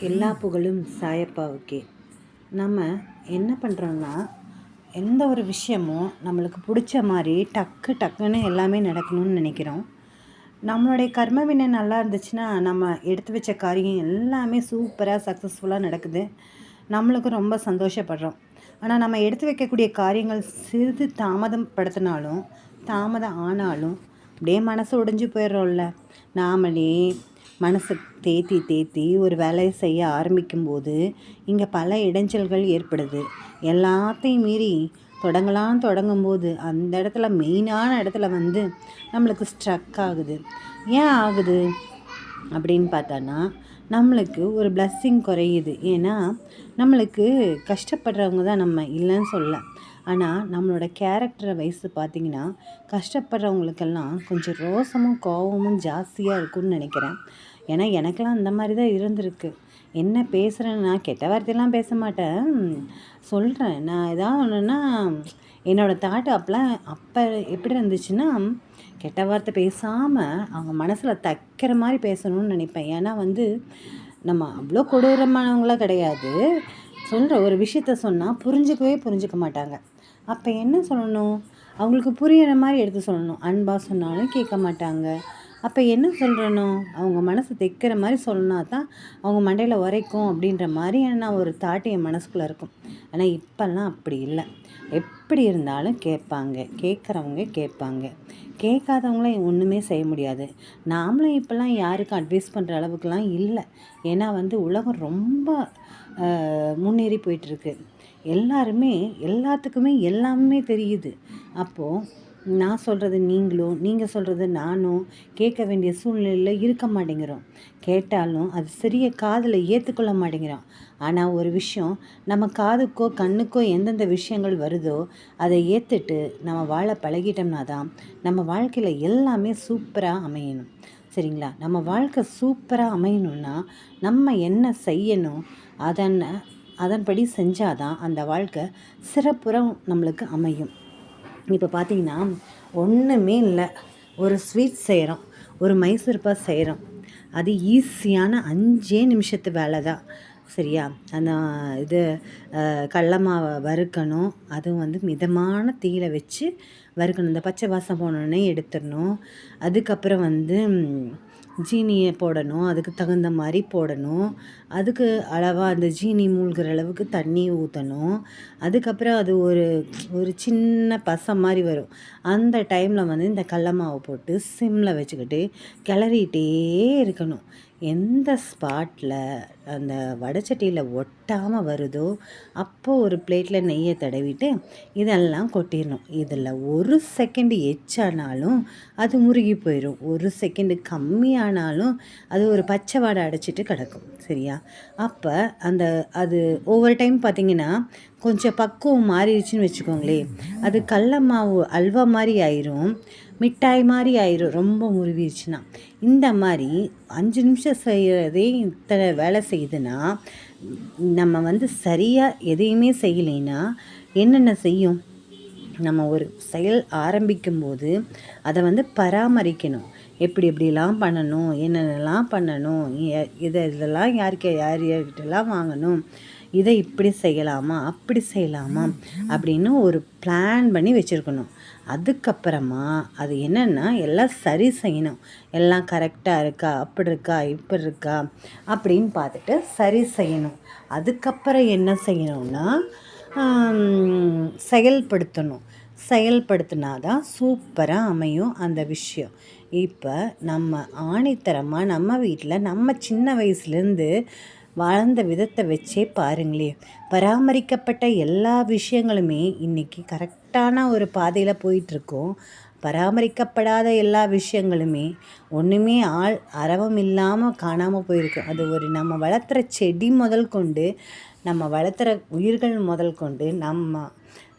எல்லா புகழும் சாயப்பாவுக்கே. நம்ம என்ன பண்ணுறோன்னா எந்த ஒரு விஷயமும் நம்மளுக்கு பிடிச்ச மாதிரி டக்கு டக்குன்னு எல்லாமே நடக்கணும்னு நினைக்கிறோம். நம்மளுடைய கர்ம வினை நல்லா இருந்துச்சுன்னா நம்ம எடுத்து வச்ச காரியம் எல்லாமே சூப்பராக சக்ஸஸ்ஃபுல்லாக நடக்குது. நம்மளுக்கு ரொம்ப சந்தோஷப்படுறோம். ஆனால் நம்ம எடுத்து வைக்கக்கூடிய காரியங்கள் சிறிது தாமதம் படுத்தினாலும் தாமதம் ஆனாலும் அப்படியே மனசு உடைஞ்சு போயிடுறோம்ல. நாமளே மனசை தேத்தி தேத்தி ஒரு வேலையை செய்ய ஆரம்பிக்கும்போது இங்கே பல இடைஞ்சல்கள் ஏற்படுது. எல்லாத்தையும் மீறி தொடங்கலாம் தொடங்கும்போது அந்த இடத்துல மெயினான இடத்துல வந்து நம்மளுக்கு ஸ்ட்ரக் ஆகுது. ஏன் ஆகுது அப்படின்னு பார்த்தோன்னா நம்மளுக்கு ஒரு பிளஸ்ஸிங் குறையுது. ஏன்னா நம்மளுக்கு கஷ்டப்படுறவங்க தான் நம்ம இல்லைன்னு சொல்ல. ஆனால் நம்மளோட கேரக்டரை வயசு பார்த்திங்கன்னா கஷ்டப்படுறவங்களுக்கெல்லாம் கொஞ்சம் ரோசமும் கோபமும் ஜாஸ்தியாக இருக்கும்னு நினைக்கிறேன். ஏன்னா எனக்கெல்லாம் அந்த மாதிரி தான் இருந்திருக்கு. என்ன பேசுகிறேன்னு நான் கெட்ட வார்த்தையெல்லாம் பேச மாட்டேன். சொல்கிறேன் நான் எதாவது ஒன்றுன்னா என்னோடய தாட்டு அப்போலாம் அப்போ எப்படி இருந்துச்சுன்னா கெட்ட வார்த்தை பேசாமல் அவங்க மனசில் தைக்கிற மாதிரி பேசணும்னு நினைப்பேன். ஏன்னா வந்து நம்ம அவ்வளோ கொடூரமானவங்களாம் கிடையாது. சொல்கிற ஒரு விஷயத்த சொன்னால் புரிஞ்சுக்கவே புரிஞ்சுக்க மாட்டாங்க. அப்போ என்ன சொல்லணும்? அவங்களுக்கு புரியிற மாதிரி எடுத்து சொல்லணும். அன்பாக சொன்னாலும் கேட்க மாட்டாங்க. அப்போ என்ன சொல்கிறனும் அவங்க மனசு தைக்கிற மாதிரி சொன்னா தான் அவங்க மண்டையில் உரைக்கும் அப்படின்ற மாதிரியான ஒரு தாட்டு என் மனசுக்குள்ளே இருக்கும். ஆனால் இப்போல்லாம் அப்படி இல்லை. எப்படி இருந்தாலும் கேட்பாங்க. கேட்குறவங்க கேட்பாங்க. கேட்காதவங்கள ஒன்றுமே செய்ய முடியாது. நாமளும் இப்போல்லாம் யாருக்கும் அட்வைஸ் பண்ணுற அளவுக்குலாம் இல்லை. ஏன்னா வந்து உலகம் ரொம்ப முன்னேறி போயிட்டுருக்கு எல்லாருமே எல்லாத்துக்குமே எல்லாமே தெரியுது. அப்போது நான் சொல்கிறது நீங்களும் நீங்கள் சொல்கிறது நானும் கேட்க வேண்டிய சூழ்நிலையில் இருக்க மாட்டேங்கிறோம். கேட்டாலும் அது சிறிய காதில் ஏற்றுக்கொள்ள மாட்டேங்கிறோம். ஆனால் ஒரு விஷயம் நம்ம காதுக்கோ கண்ணுக்கோ எந்தெந்த விஷயங்கள் வருதோ அதை ஏற்றுட்டு நம்ம வாழ பழகிட்டோம்னா தான் நம்ம வாழ்க்கையில் எல்லாமே சூப்பராக அமையணும். சரிங்களா? நம்ம வாழ்க்கை சூப்பராக அமையணும்னா நம்ம என்ன செய்யணும் அதனை அதன்படி செஞ்சாதான் அந்த வாழ்க்கை சிறப்புறம் நம்மளுக்கு அமையும். இப்போ பார்த்தீங்கன்னா ஒன்றுமே இல்லை. ஒரு ஸ்வீட் செய்கிறோம் ஒரு மைசூர்பா செய்கிறோம் அது ஈஸியான அஞ்சே நிமிஷத்து வேலை தான் சரியா? அந்த இது கடலமாவை வறுக்கணும். அதுவும் வந்து மிதமான தீயில வச்சு வறுக்கணும். இந்த பச்சை வாசம் போனோடனே எடுத்துடணும். அதுக்கப்புறம் வந்து ஜீனியை போடணும் அதுக்கு தகுந்த மாதிரி போடணும். அதுக்கு அளவாக அந்த ஜீனி மூழ்கிற அளவுக்கு தண்ணி ஊற்றணும் அதுக்கப்புறம் அது ஒரு ஒரு சின்ன பசம் மாதிரி வரும். அந்த டைமில் வந்து இந்த கடல மாவை போட்டு சிம்மில் வச்சுக்கிட்டு கிளறிட்டே இருக்கணும். எந்த ஸ்பாட்டில் அந்த வடைச்சட்டியில் ஒட்டாமல் வருதோ அப்போது ஒரு பிளேட்டில் நெய்யை தடவிட்டு இதெல்லாம் கொட்டிடணும் இதில் ஒரு செகண்டு எச்சானாலும் அது முருகி போயிடும் ஒரு செகண்டு கம்மியானாலும் அது ஒரு பச்சை வாடை அடைச்சிட்டு கிடக்கும். சரியா? அப்போ அந்த அது ஒவ்வொரு டைம் பார்த்திங்கன்னா கொஞ்சம் பக்குவம் மாறிடுச்சுன்னு வச்சுக்கோங்களேன். அது கடல மாவு அல்வா மாதிரி ஆயிரும். மிட்டாய் மாதிரி ஆயிரும் ரொம்ப முருவிடுச்சுன்னா இந்த மாதிரி அஞ்சு நிமிஷம் செய்கிறதே இத்தனை வேலை செய்யுதுன்னா நம்ம வந்து சரியாக எதையுமே செய்யலைன்னா என்னென்ன செய்யும்? நம்ம ஒரு செயல் ஆரம்பிக்கும்போது அதை வந்து பராமரிக்கணும். எப்படி எப்படிலாம் பண்ணணும்? என்னென்னலாம் பண்ணணும்? இதை இதெல்லாம் யாருக்கு யார் யார்கிட்டலாம் வாங்கணும்? இதை இப்படி செய்யலாமா அப்படி செய்யலாமா அப்படின்னு ஒரு பிளான் பண்ணி வச்சுருக்கணும். அதுக்கப்புறமா அது என்னென்னா எல்லாம் சரி செய்யணும். எல்லாம் கரெக்டாக இருக்கா அப்படி இருக்கா இப்படி இருக்கா அப்படின்னு பார்த்துட்டு சரி செய்யணும். அதுக்கப்புறம் என்ன செய்யணும்னா செயல்படுத்தணும். செயல்படுத்தினா தான் சூப்பராக அமையும் அந்த விஷயம். இப்போ நம்ம ஆணித்தரமாக நம்ம வீட்டில் நம்ம சின்ன வயசுலேருந்து வாழ்ந்த விதத்தை வச்சே பாருங்களேன் பராமரிக்கப்பட்ட எல்லா விஷயங்களுமே இன்றைக்கி கரெக்டான ஒரு பாதையில் போயிட்டுருக்கோம். பராமரிக்கப்படாத எல்லா விஷயங்களுமே ஒன்றுமே ஆள் அரவம் இல்லாமல் காணாமல் போயிருக்கு. அது ஒரு நம்ம வளர்த்துற செடி முதல் கொண்டு நம்ம வளர்த்துற உயிர்கள் முதல் கொண்டு நம்ம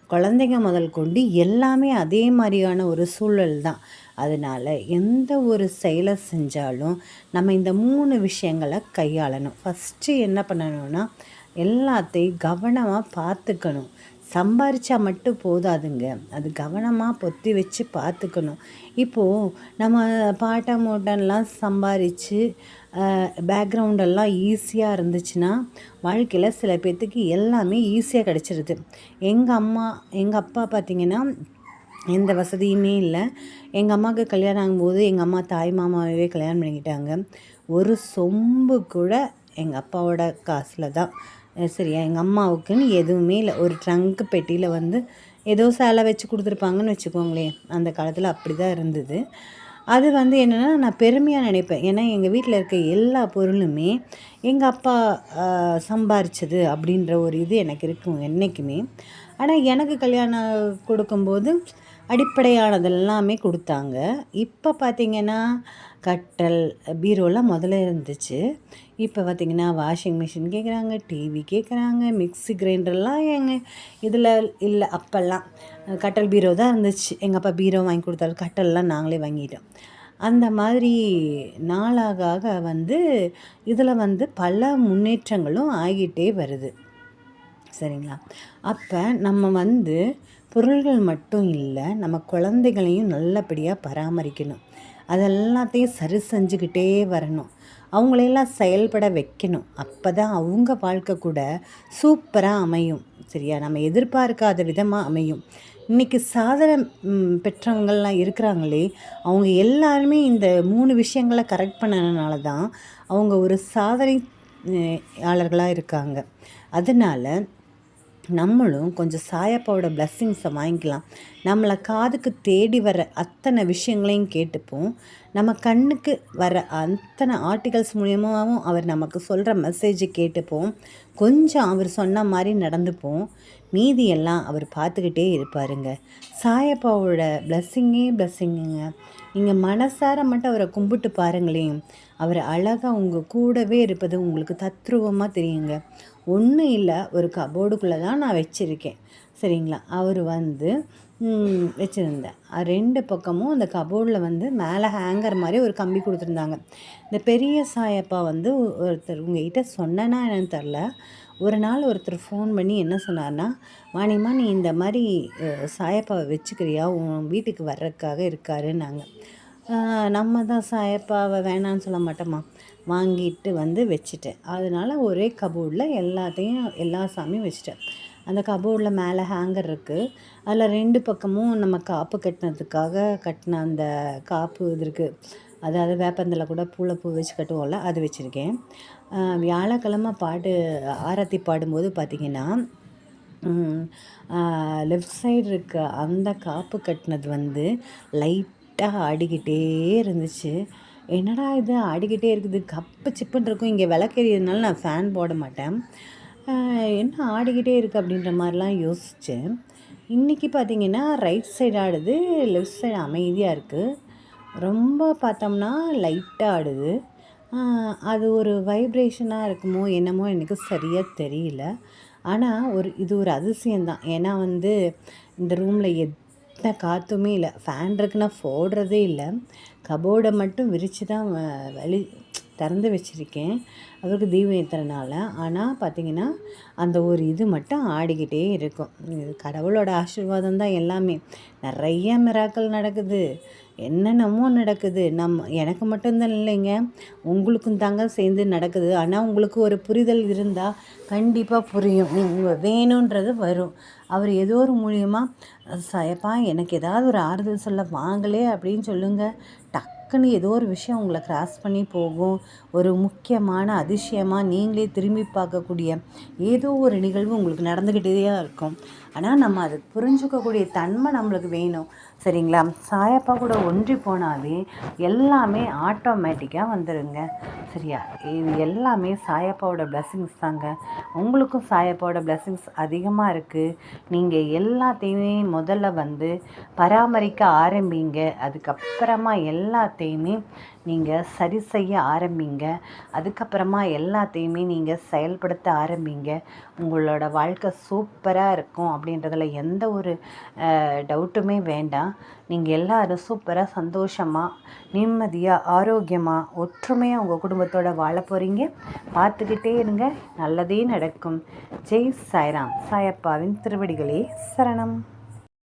குழந்தைங்க முதல் கொண்டு எல்லாமே அதே மாதிரியான ஒரு சூழல் தான் அதனால் எந்த ஒரு செயலை செஞ்சாலும் நம்ம இந்த மூணு விஷயங்களை கையாளணும். ஃபஸ்ட்டு என்ன பண்ணணும்னா எல்லாத்தையும் கவனமாக பார்த்துக்கணும். சம்பாரிச்சா மட்டும் போதாதுங்க. அது கவனமாக பொத்தி வச்சு பார்த்துக்கணும். இப்போது நம்ம பாட்டா மூட்டன்லாம் சம்பாரித்து பேக்ரவுண்டெல்லாம் ஈஸியாக இருந்துச்சுன்னா வாழ்க்கையில் சில பேர்த்துக்கு எல்லாமே ஈஸியாக கிடச்சிருது. எங்கள் அம்மா எங்கள் அப்பா பார்த்திங்கன்னா எந்த வசதியுமே இல்லை. எங்கள் அம்மாவுக்கு கல்யாணம் ஆகும்போது எங்கள் அம்மா தாய் மாமாவே கல்யாணம் பண்ணிக்கிட்டாங்க. ஒரு சொம்பு கூட எங்கள் அப்பாவோட காசில் தான். சரியா? எங்கள் அம்மாவுக்குன்னு எதுவுமே இல்லை. ஒரு ட்ரங்க் பெட்டியில் வந்து ஏதோ சேலை வச்சு கொடுத்துருப்பாங்கன்னு வச்சுக்கோங்களேன். அந்த காலத்தில் அப்படி தான் இருந்தது. அது வந்து என்னென்னா நான் பெருமையாக நினைப்பேன். ஏன்னா எங்கள் வீட்டில் இருக்க எல்லா பொருளுமே எங்கள் அப்பா சம்பாரிச்சது அப்படின்ற ஒரு இது எனக்கு இருக்கும் என்றைக்குமே ஆனால் எனக்கு கல்யாணம் கொடுக்கும்போது அடிப்படையானதெல்லாமே கொடுத்தாங்க. இப்போ பார்த்திங்கன்னா கட்டல் பீரோலாம் முதல்ல இருந்துச்சு. இப்போ பார்த்திங்கன்னா வாஷிங் மிஷின் கேட்குறாங்க டிவி கேட்குறாங்க மிக்ஸி கிரைண்டர்லாம் எங்கள் இதில் இல்லை அப்போல்லாம் கட்டல் பீரோ தான் இருந்துச்சு. எங்கள் அப்பா பீரோ வாங்கி கொடுத்தாரு. கட்டல்லாம் நாங்களே வாங்கிட்டோம். அந்த மாதிரி நாளாக ஆக வந்து இதில் வந்து பல முன்னேற்றங்களும் ஆகிட்டே வருது. சரிங்களா? அப்போ நம்ம வந்து பொருள்கள் மட்டும் இல்லை நம்ம குழந்தைகளையும் நல்லபடியாக பராமரிக்கணும். அதெல்லாத்தையும் சரி செஞ்சுக்கிட்டே வரணும். அவங்களையெல்லாம் செயல்பட வைக்கணும். அப்போ தான் அவங்க வாழ்க்கை கூட சூப்பராக அமையும். சரியா? நம்ம எதிர்பார்க்காத விதமாக அமையும். இன்றைக்கி சாதனை பெற்றவங்கள்லாம் இருக்கிறாங்களே அவங்க எல்லாருமே இந்த மூணு விஷயங்களை கரெக்ட் பண்ணனால தான் அவங்க ஒரு சாதனை யாளர்களாக இருக்காங்க. அதனால் நம்மளும் கொஞ்சம் சாயப்பாவோட பிளஸ்ஸிங்ஸை வாங்கிக்கலாம். நம்மளை காதுக்கு தேடி வர அத்தனை விஷயங்களையும் கேட்டுப்போம். நம்ம கண்ணுக்கு வர அத்தனை ஆர்டிகல்ஸ் மூலியமாகவும் அவர் நமக்கு சொல்கிற மெசேஜை கேட்டுப்போம். கொஞ்சம் அவர் சொன்ன மாதிரி நடந்துப்போம். மீதியெல்லாம் அவர் பார்த்துக்கிட்டே இருப்பாருங்க. சாயப்பாவோட பிளஸ்ஸிங்கே பிளஸ்ஸிங்குங்க நீங்கள் மனசார மட்டும் அவரை கும்பிட்டு பாருங்களேன். அவர் அழகாக உங்கள் கூடவே இருப்பது உங்களுக்கு தத்ரூபமாக தெரியுங்க. ஒன்றும் இல்லை ஒரு கபோர்டுக்குள்ளே தான் நான் வச்சுருக்கேன். சரிங்களா? அவர் வந்து வச்சுருந்தேன். ரெண்டு பக்கமும் அந்த கபோர்டில் வந்து மேலே ஹேங்கர் மாதிரி ஒரு கம்பி கொடுத்துருந்தாங்க. இந்த பெரிய சாயப்பா வந்து ஒருத்தர் உங்ககிட்ட சொன்னேன்னா என்னன்னு தெரில ஒரு நாள் ஒருத்தர் ஃபோன் பண்ணி என்ன சொன்னார்னா வாணிமா நீ இந்த மாதிரி சாயப்பாவை வச்சுக்கிறியா? உன் வீட்டுக்கு வர்றதுக்காக இருக்காருன்னாங்க. நம்ம தான் சாயப்பாவை வேணான்னு சொல்ல மாட்டோமா? வாங்கிட்டு வந்து வச்சுட்டேன். அதனால் ஒரே கபோர்டில் எல்லாத்தையும் எல்லா சாமியும் வச்சுட்டேன். அந்த கபோர்டில் மேலே ஹேங்கர் இருக்குது அதில் ரெண்டு பக்கமும் நம்ம காப்பு கட்டினதுக்காக கட்டின அந்த காப்பு இது இருக்குது அதாவது வேப்பந்தில் கூட பூளை பூ வச்சு கட்டுவோம்ல அது வச்சுருக்கேன். வியாழக்கிழமை பாட்டு ஆரத்தி பாடும்போது பார்த்திங்கன்னா லெஃப்ட் சைடு இருக்க அந்த காப்பு கட்டினது வந்து லைட்டாக ஆடிக்கிட்டே இருந்துச்சு. என்னடா இது? ஆடிக்கிட்டே இருக்குது. கப்பு சிப்புன்னு இருக்கும். இங்கே விளக்கெறியதுனால நான் ஃபேன் போட மாட்டேன். என்ன ஆடிக்கிட்டே இருக்குது அப்படின்ற மாதிரிலாம் யோசித்தேன் இன்றைக்கி பார்த்திங்கன்னா ரைட் சைடு ஆடுது லெஃப்ட் சைடு அமைதியாக இருக்குது ரொம்ப பார்த்தோம்னா லைட்டாக ஆடுது. அது ஒரு வைப்ரேஷனாக இருக்குமோ என்னமோ எனக்கு சரியாக தெரியல. ஆனால் ஒரு இது ஒரு அதிசயம்தான். ஏன்னா வந்து இந்த ரூமில் எத்தனை காற்றுமே இல்லை. ஃபேன் இருக்குன்னா போடுறதே இல்லை. கபோர்டை மட்டும் விரித்து தான் வலி திறந்து வச்சுருக்கேன். அவருக்கு தீபம் ஏற்றுறனால ஆனால் பார்த்திங்கன்னா அந்த ஒரு இது மட்டும் ஆடிக்கிட்டே இருக்கும். இது கடவுளோட ஆசீர்வாதம் தான் எல்லாமே. நிறைய மிராக்கள் நடக்குது. என்னென்னமோ நடக்குது. நம்ம எனக்கு மட்டும்தான் இல்லைங்க. உங்களுக்கும் தாங்க சேர்ந்து நடக்குது. ஆனால் உங்களுக்கு ஒரு புரிதல் இருந்தால் கண்டிப்பாக புரியும். வேணுன்றது வரும். அவர் ஏதோ ஒரு மூலியமாக சயப்பா எனக்கு ஏதாவது ஒரு ஆறுதல் சொல்ல வாங்கலே அப்படின்னு சொல்லுங்கள் டக் டக்குன்னு ஏதோ ஒரு விஷயம் உங்களை கிராஸ் பண்ணி போகும். ஒரு முக்கியமான அதிசயமாக நீங்களே திரும்பி பார்க்கக்கூடிய ஏதோ ஒரு நிகழ்வு உங்களுக்கு நடந்துக்கிட்டே தான் இருக்கும். ஆனால் நம்ம அது புரிஞ்சுக்கக்கூடிய தன்மை நம்மளுக்கு வேணும். சரிங்களா? சாயப்பா கூட ஒன்றி போனாலே எல்லாமே ஆட்டோமேட்டிக்காக வந்துடுங்க சரியா? இது எல்லாமே சாயப்பாவோட பிளஸ்ஸிங்ஸ் தாங்க. உங்களுக்கும் சாயப்பாவோட பிளஸ்ஸிங்ஸ் அதிகமாக இருக்குது நீங்கள் எல்லாத்தையுமே முதல்ல வந்து பராமரிக்க ஆரம்பிங்க. அதுக்கப்புறமா எல்லாத்தையுமே நீங்கள் சரி செய்ய ஆரம்பிங்க. அதுக்கப்புறமா எல்லாத்தையுமே நீங்கள் செயல்படுத்த ஆரம்பிங்க. உங்களோட வாழ்க்கை சூப்பராக இருக்கும் அப்படின்றதுல எந்த ஒரு டவுட்டுமே வேண்டாம். நீங்கள் எல்லோரும் சூப்பராக சந்தோஷமாக நிம்மதியாக ஆரோக்கியமாக ஒற்றுமையாக உங்கள் குடும்பத்தோடு வாழ போகிறீங்க பார்த்துக்கிட்டே இருங்க. நல்லதே நடக்கும். ஜெய் சாய்ராம். சாயப்பாவின் திருவடிகளே சரணம்.